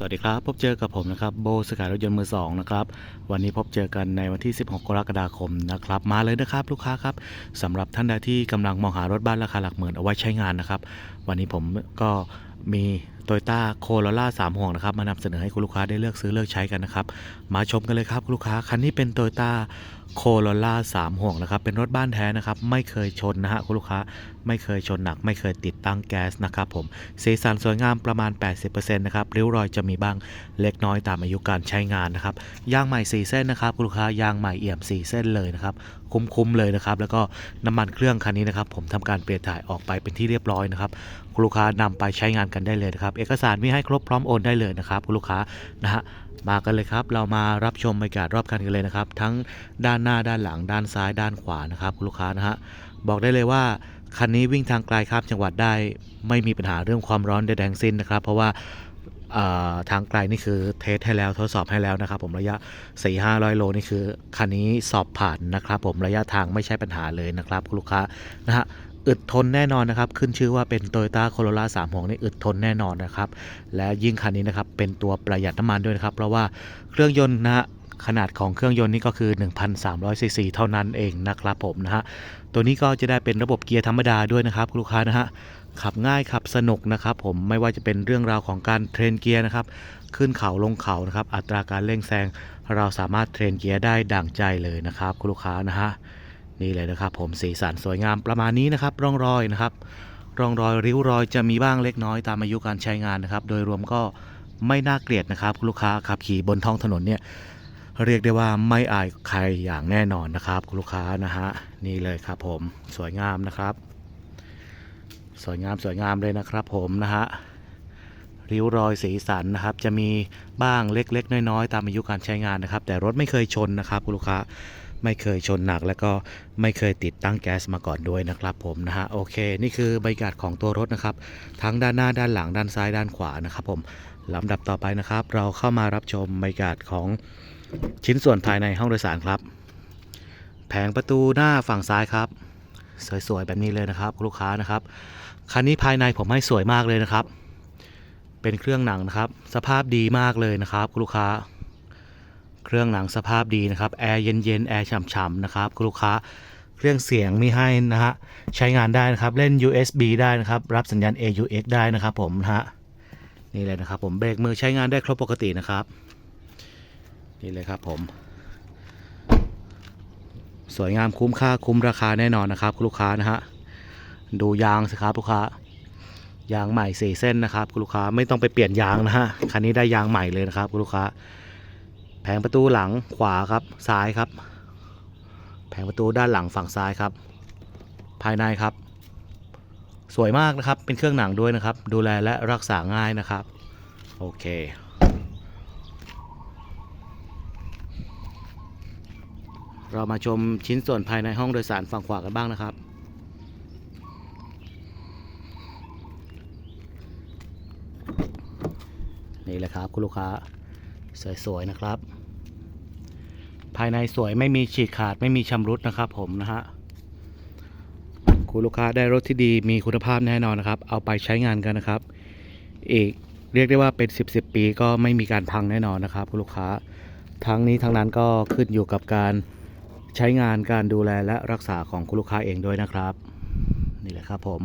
สวัสดีครับ พบเจอกับผมนะครับโบสกายรถยนต์มือสองนะครับวันนี้พบเจอกันในวันที่ 16 กรกฎาคมนะครับมาเลยนะครับลูกค้าครับสำหรับท่านใดที่กำลังมองหารถบ้านราคาหลักหมื่นเอาไว้ใช้งานนะครับ วันนี้ผมก็มี โตโยต้าโคโรล่าสามห่วงนะครับมานำเสนอให้คุณลูกค้าได้เลือกซื้อเลือกใช้กันนะครับ มาชมกันเลยครับคุณลูกค้าคันนี้เป็นโตโยต้าโคโรล่าสามห่วงนะครับ เป็นรถบ้านแท้นะครับ ไม่เคยชนนะฮะคุณลูกค้าไม่เคยชนหนัก ไม่เคยติดตั้งแก๊สนะครับผมสีสันสวยงามประมาณ 80%นะครับริ้วรอยจะมีบ้างเล็กน้อยตามอายุการใช้งานนะครับยางใหม่ 4 เส้นนะครับคุณลูกค้ายางใหม่เอี่ยม 4 เส้นเลยนะครับคุ้มๆเลยนะครับ แล้วก็น้ำมันเครื่องคันนี้นะครับ ผมทำการเปลี่ยนถ่ายออกไปเป็นที่เรียบร้อยนะครับคุณลูกค้านำไปใช้งานกันได้เลยนะครับ เอกสารมีให้ครบพร้อมโอนได้เลยนะครับคุณลูกค้านะฮะมากันเลยครับ เรามารับชมบรรยากาศรอบคันกันเลยนะครับ ทั้งด้านหน้าด้านหลังด้านซ้ายด้านขวานะครับคุณลูกค้านะฮะบอกได้เลยว่าคันนี้วิ่งทางไกลครับจังหวัดได้ ไม่มีปัญหาเรื่องความร้อนใดๆทั้งสิ้นนะครับ เพราะว่า ทางไกลนี่คือเทสให้แล้วทดสอบให้แล้วนะครับผมระยะ 4 5 0 0 โลนี่คือคันนี้สอบผ่านนะครับผมระยะทางไม่ใช่ปัญหาเลยนะครับคุณลูกค้านะฮะอึดทนแน่นอนนะครับ ขึ้นชื่อว่าเป็น t o y ต้าโคโรล่าสามหงนี่อึดทนแน่นอนนะครับ และยิ่งคันนี้นะครับ เป็นตัวประหยัดน้ำมันด้วยนะครับ เพราะว่าเครื่องยนต์นะฮะ ขนาดของเครื่องยนต์นี่ก็คือ 1,300ซีซีเท่านั้นเองนะครับผมนะฮะ ตัวนี้ก็จะได้เป็นระบบเกียร์ธรรมดาด้วยนะครับคุณลูกค้านะฮะ ขับง่ายขับสนุกนะครับผม ไม่ว่าจะเป็นเรื่องราวของการเทรนเกียร์นะครับ ขึ้นเขาลงเขานะครับ อัตราการเร่งแซง เราสามารถเทรนเกียร์ได้ดั่งใจเลยนะครับคุณลูกค้านะฮะ นี่เลยนะครับผมสีสันสวยงามประมาณนี้นะครับ ร่องรอยนะครับ ร่องรอยริ้วรอยจะมีบ้างเล็กน้อยตามอายุการใช้งานนะครับ โดยรวมก็ไม่น่าเกลียดนะครับคุณลูกค้าขับขี่บนท้องถนนเนี่ย เรียกได้ว่าไม่อายใครอย่างแน่นอนนะครับคุณลูกค้านะฮะนี่เลยครับผมสวยงามนะครับ สวยงามสวยงามเลยนะครับผมนะฮะริ้วรอยสีสันนะครับ จะมีบ้างเล็ก ๆ น้อย ๆ ตามอายุการใช้งานนะครับ แต่รถไม่เคยชนนะครับคุณลูกค้าไม่เคยชนหนัก แล้วก็ไม่เคยติดตั้งแก๊สมาก่อนด้วยนะครับผมนะฮะโอเค นี่คือบรรยากาศของตัวรถนะครับ ทั้งด้านหน้าด้านหลังด้านซ้ายด้านขวานะครับ ผมลำดับต่อไปนะครับ เราเข้ามารับชมบรรยากาศของ ชิ้นส่วนภายในห้องโดยสารครับ แผงประตูหน้าฝั่งซ้ายครับ สวยๆแบบนี้เลยนะครับคุณลูกค้านะครับ คันนี้ภายในผมให้สวยมากเลยนะครับ เป็นเครื่องหนังนะครับ สภาพดีมากเลยนะครับคุณลูกค้า เครื่องหนังสภาพดีนะครับ แอร์เย็นๆ แอร์ฉ่ำๆนะครับคุณลูกค้า เครื่องเสียงมีให้นะฮะ ใช้งานได้นะครับ เล่น USB ได้นะครับ รับสัญญาณ AUX ได้นะครับผมนะฮะ นี่เลยนะครับผม เบรกมือใช้งานได้ครบปกตินะครับ นี่เลยครับผม สวยงามคุ้มค่าคุ้มราคาแน่นอนนะครับคุณลูกค้านะฮะดูยางสิครับลูกค้ายางใหม่สี่เส้นนะครับคุณลูกค้าไม่ต้องไปเปลี่ยนยางนะฮะคันนี้ได้ยางใหม่เลยนะครับคุณลูกค้า แผงประตูหลังขวาครับซ้ายครับ แผงประตูด้านหลังฝั่งซ้ายครับ ภายในครับ สวยมากนะครับเป็นเครื่องหนังด้วยนะครับ ดูแลและรักษาง่ายนะครับ โอเค เรามาชมชิ้นส่วนภายในห้องโดยสารฝั่งขวากันบ้างนะครับ นี่แหละครับคุณลูกค้าสวยๆนะครับ ภายในสวยไม่มีฉีกขาดไม่มีชำรุดนะครับผมนะฮะคุณลูกค้าได้รถที่ดีมีคุณภาพแน่นอนนะครับ เอาไปใช้งานกันนะครับ อีกเรียกได้ว่าเป็น 10บสปีก็ไม่มีการพังแน่นอนนะครับ คุณลูกค้าทั้งนี้ทั้งนั้นก็ขึ้นอยู่กับการ ใช้งานการดูแลและรักษาของคุณลูกค้าเองด้วยนะครับ นี่แหละครับผม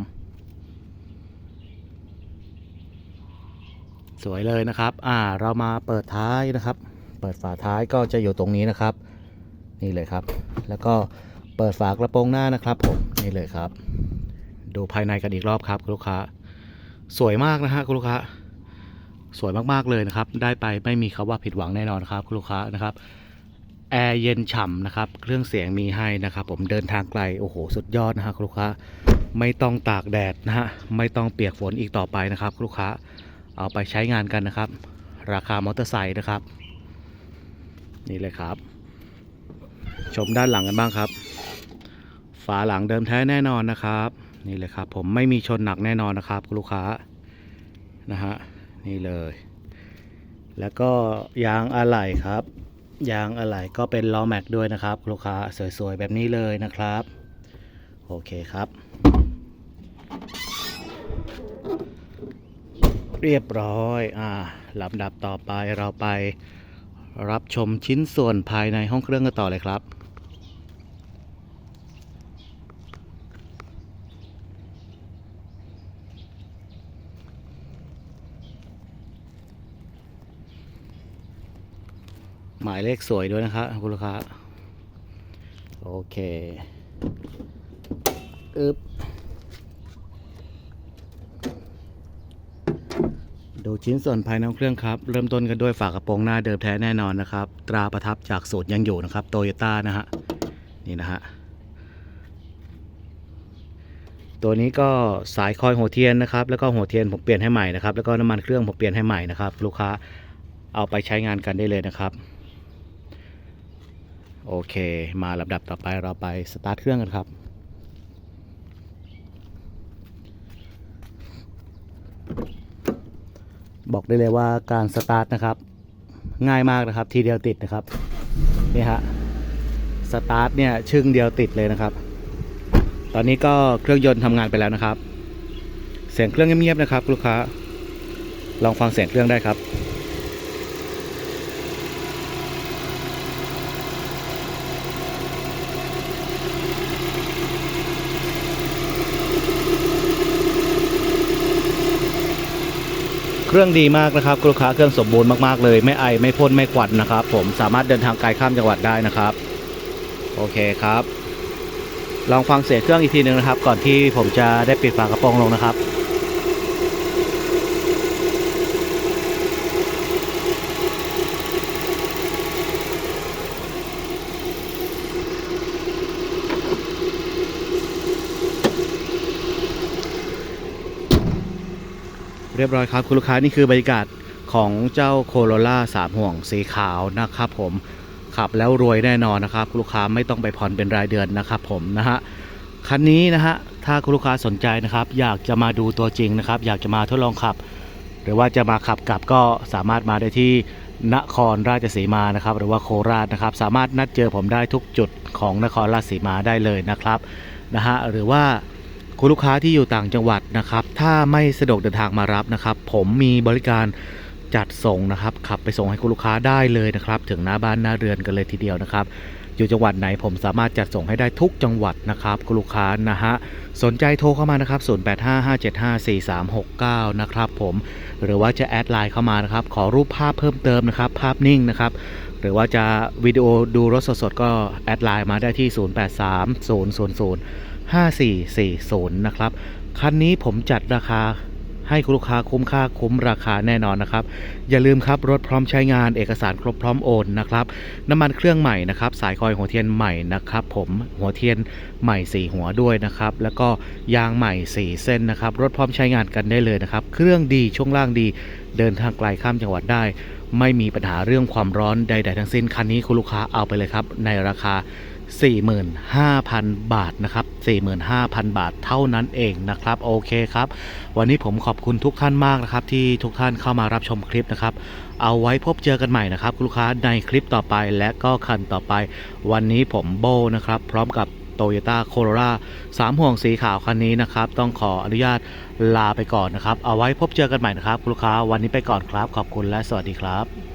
สวยเลยนะครับ อ่า เรามาเปิดท้ายนะครับ เปิดฝาท้ายก็จะอยู่ตรงนี้นะครับ นี่เลยครับ แล้วก็เปิดฝากระโปรงหน้านะครับผมนี่เลยครับ ดูภายในกันอีกรอบครับคุณลูกค้า สวยมากนะฮะคุณลูกค้าสวยมากๆเลยนะครับ ได้ไปไม่มีคำว่าผิดหวังแน่นอนครับคุณลูกค้านะครับ แอร์เย็นฉ่ำนะครับ เครื่องเสียงมีให้นะครับผมเดินทางไกล โอ้โห สุดยอดนะฮะคุณลูกค้า ไม่ต้องตากแดดนะฮะ ไม่ต้องเปียกฝนอีกต่อไปนะครับคุณลูกค้า เอาไปใช้งานกันนะครับ ราคามอเตอร์ไซค์นะครับ นี่เลยครับ ชมด้านหลังกันบ้างครับ ฝาหลังเดิมแท้แน่นอนนะครับ นี่เลยครับ ผมไม่มีชนหนักแน่นอนนะครับคุณลูกค้า นะฮะ นี่เลย แล้วก็ยางอะไหล่ครับ ยางอะไหล่ก็เป็นล้อแม็กด้วยนะครับ ลูกค้าสวยๆ แบบนี้เลยนะครับ โอเคครับ เรียบร้อย อ่าลำดับต่อไปเราไปรับชมชิ้นส่วนภายในห้องเครื่องกันต่อเลยครับ หมายเลขสวยด้วยนะครับคุณลูกค้า โอเคอึบดูชิ้นส่วนภายในของเครื่องครับ เริ่มต้นกันด้วยฝากระโปรงหน้าเดิมแท้แน่นอนนะครับ ตราประทับจากสูตรยังอยู่นะครับโตโยต้านะฮะ นี่นะฮะ ตัวนี้ก็สายคอยหัวเทียนนะครับ แล้วก็หัวเทียนผมเปลี่ยนให้ใหม่นะครับ แล้วก็น้ำมันเครื่องผมเปลี่ยนให้ใหม่นะครับ ลูกค้าเอาไปใช้งานกันได้เลยนะครับ โอเค มาลำดับต่อไปเราไปสตาร์ทเครื่องกันครับ บอกได้เลยว่าการสตาร์ทนะครับ ง่ายมากนะครับ ทีเดียวติดนะครับ นี่ฮะ สตาร์ทเนี่ยชึ่งเดียวติดเลยนะครับ ตอนนี้ก็เครื่องยนต์ทำงานไปแล้วนะครับ เสียงเครื่องเงียบๆนะครับ ลูกค้า ลองฟังเสียงเครื่องได้ครับ เครื่องดีมากนะครับลูกค้าเครื่องสมบูรณ์มากๆเลย ไม่ไอไม่พ่นไม่ควันนะครับ ผมสามารถเดินทางไกลข้ามจังหวัดได้นะครับ โอเคครับ ลองฟังเสียงเครื่องอีกทีหนึ่งนะครับ ก่อนที่ผมจะได้ปิดฝากระโปรงลงนะครับ เรียบร้อยครับคุณลูกค้านี่คือบรรยากาศของเจ้าโคโรล่าสามห่วงสีขาวนะครับผมขับแล้วรวยแน่นอนนะครับคุณลูกค้าไม่ต้องไปผ่อนเป็นรายเดือนนะครับผมนะฮะคันนี้นะฮะถ้าคุณลูกค้าสนใจนะครับอยากจะมาดูตัวจริงนะครับอยากจะมาทดลองขับ หรือว่าจะมาขับกลับก็สามารถมาได้ที่นครราชสีมานะครับ หรือว่าโคราชนะครับ สามารถนัดเจอผมได้ทุกจุดของนครราชสีมาได้เลยนะครับนะฮะหรือว่า คุณลูกค้าที่อยู่ต่างจังหวัดนะครับ ถ้าไม่สะดวกเดินทางมารับนะครับ ผมมีบริการจัดส่งนะครับขับไปส่งให้คุณลูกค้าได้เลยนะครับ ถึงหน้าบ้านหน้าเรือนกันเลยทีเดียวนะครับอยู่จังหวัดไหนผมสามารถจัดส่งให้ได้ทุกจังหวัดนะครับคุณลูกค้านะฮะสนใจโทรเข้ามานะครับ 0855754369 นะครับผมหรือว่าจะแอดไลน์เข้ามานะครับ ขอรูปภาพเพิ่มเติมนะครับ ภาพนิ่งนะครับ หรือว่าจะวิดีโอดูรถสดๆก็แอดไลน์มาได้ที่ 083000 5440 นะครับ คันนี้ผมจัดราคาให้คุณลูกค้าคุ้มค่าคุ้มราคาแน่นอนนะครับ อย่าลืมครับ รถพร้อมใช้งานเอกสารครบพร้อมโอนนะครับ น้ำมันเครื่องใหม่นะครับ สายคอยหัวเทียนใหม่นะครับ ผมหัวเทียนใหม่ 4 หัวด้วยนะครับ แล้วก็ยางใหม่ 4 เส้นนะครับ รถพร้อมใช้งานกันได้เลยนะครับ เครื่องดีช่วงล่างดี เดินทางไกลข้ามจังหวัดได้ ไม่มีปัญหาเรื่องความร้อนใด ๆ ทั้งสิ้นคันนี้คุณลูกค้าเอาไปเลยครับในราคา 45,000 บาทนะครับ 45,000 บาทเท่านั้นเองนะครับ โอเคครับ วันนี้ผมขอบคุณทุกท่านมากนะครับ ที่ทุกท่านเข้ามารับชมคลิปนะครับ เอาไว้พบเจอกันใหม่นะครับคุณลูกค้าในคลิปต่อไปและก็คันต่อไป วันนี้ผมโบนะครับ พร้อมกับ Toyota Corolla 3ห่วงสีขาวคันนี้นะครับ ต้องขออนุญาตลาไปก่อนนะครับ เอาไว้พบเจอกันใหม่นะครับคุณลูกค้าวันนี้ไปก่อนครับ ขอบคุณและสวัสดีครับ